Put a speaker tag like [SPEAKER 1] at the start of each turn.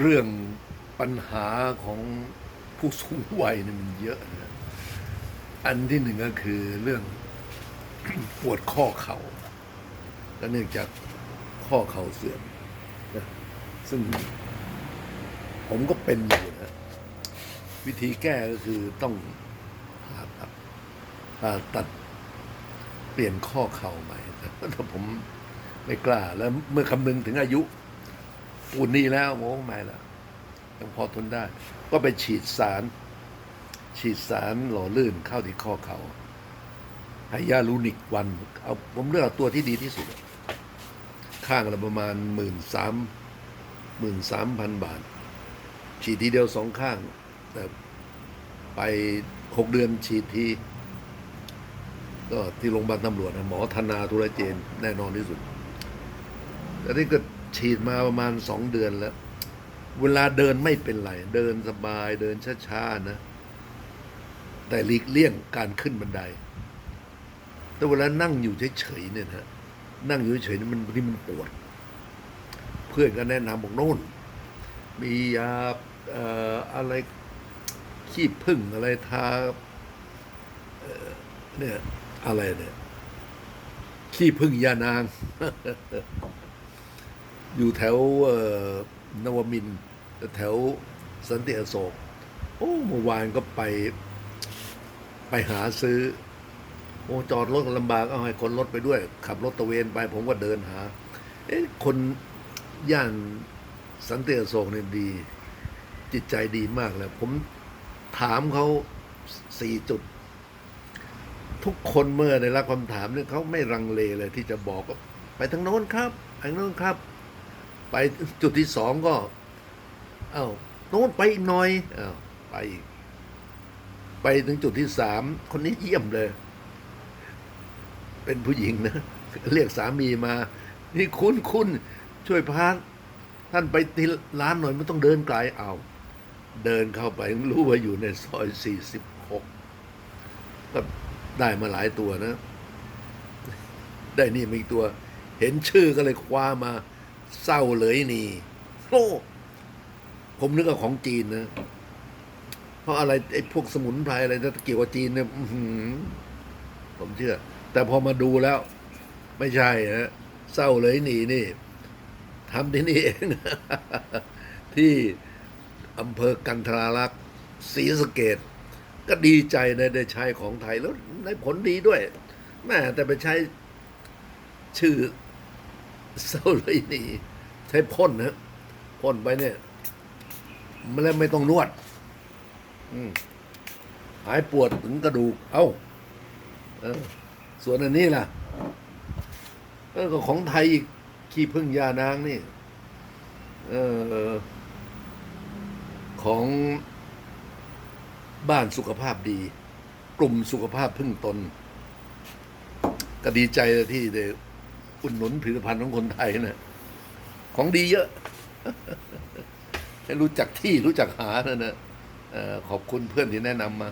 [SPEAKER 1] เรื่องปัญหาของผู้สูงวัยเนี่ยมันเยอะนะอันที่หนึ่งก็คือเรื่องปวดข้อเข่าก็เนื่องจากข้อเข่าเสื่อมนะซึ่งผมก็เป็นอยู่นะวิธีแก้ก็คือต้องผ่าตัดผ่าตัดเปลี่ยนข้อเข่าใหม่แต่ผมไม่กล้าแล้วเมื่อคำนึงถึงอายุ ปุ่นนี้แล้วโอ้ไม่ละยังพอทนได้ ก็ไปฉีดสาร ฉีดสารหล่อลื่นเข้าที่ข้อเขา่าไฮยาลูนิกวัน เอาผมเลือกตัวที่ดีที่สุด ข้างละประมาณหมื่นสามหมื่นสามพันบาท ฉีดทีเดียวสองข้าง แต่ไปหกเดือนฉีดทีก็ที่โรงพยาบาลตำรวจนะหมอธนาธุรเจนแน่นอนที่สุด แล้วนี่ก็ ฉีดมาประมาณสองเดือนแล้ว เวลาเดินไม่เป็นไร เดินสบายเดินช้าๆนะ แต่หลีกเลี่ยงการขึ้นบันได แต่เวลานั่งอยู่เฉยๆเนี่ยนะนั่งอยู่เฉยๆนี่มันที่มันปวด เพื่อนก็แนะนำบอกโน่น มียาออะไรขี้ผึ้งอะไรทาเนี่ยอะไรเนี่ยขี้ผึ้งยานาง อยู่แถวนวมินแถวสันติอโศก โอ้เมื่อวานก็ไปไปหาซื้อ โอ้จอดรถลำบากเอาให้คนรถไปด้วย ขับรถตะเวนไป ผมก็เดินหา เอ๊ะคนย่านสันติอโศกเนี่ยดี จิตใจดีมากเลยผมถามเขาสี่จุด ทุกคนเมื่อได้รับคำถามเนี่ยเขาไม่รังเลเลยที่จะบอกว่าไปทางโน้นครับไปทางโน้นครับ ไปจุดที่สองก็เอ้าโน้นไปอีกหน่อยเอ้าไปอีกไปถึงจุดที่สามคนนี้เยี่ยมเลย เป็นผู้หญิงนะ เรียกสามีมา นี่คุณคุณช่วยพาท่านไปที่ร้านหน่อยไม่ต้องเดินไกลเอา เดินเข้าไปรู้ว่าอยู่ในซอยสี่สิบหกก็ได้มาหลายตัวนะ ได้นี่มีตัว เห็นชื่อก็เลยคว้ามา เศร้าเลยนี่โอ้ผมนึกว่าของจีนนะ เพราะอะไรไอ้พวกสมุนไพรอะไรถ้าเกี่ยวกับจีนเนี่ยผมเชื่อ แต่พอมาดูแล้ว ไม่ใช่ฮะเศร้าเลยนี่นี่ทำที่นี่เอง ที่อำเภอกันทรารักษ์ศรีสะเกดก็ดีใจในได้ใช้ของไทยแล้วได้ผลดีด้วยแม่แต่ไปใช้ชื่อ เศร้าเลยนีใช้พ่นนะพ่นไปเนี่ยมันแล้วไม่ต้องนวด อืมหายปวดถึงกระดูก เอ้าเออส่วนอันนี้ล่ะเออก็ของไทยอีกขี้พึ่งยานางนี่ เออ ของบ้านสุขภาพดี กลุ่มสุขภาพพึ่งตน ก็ดีใจที่ได้ อุดหนุนผลิตภัณฑ์ของคนไทยนะของดีเยอะให้รู้จักที่รู้จักหานะนะขอบคุณเพื่อนที่แนะนำมา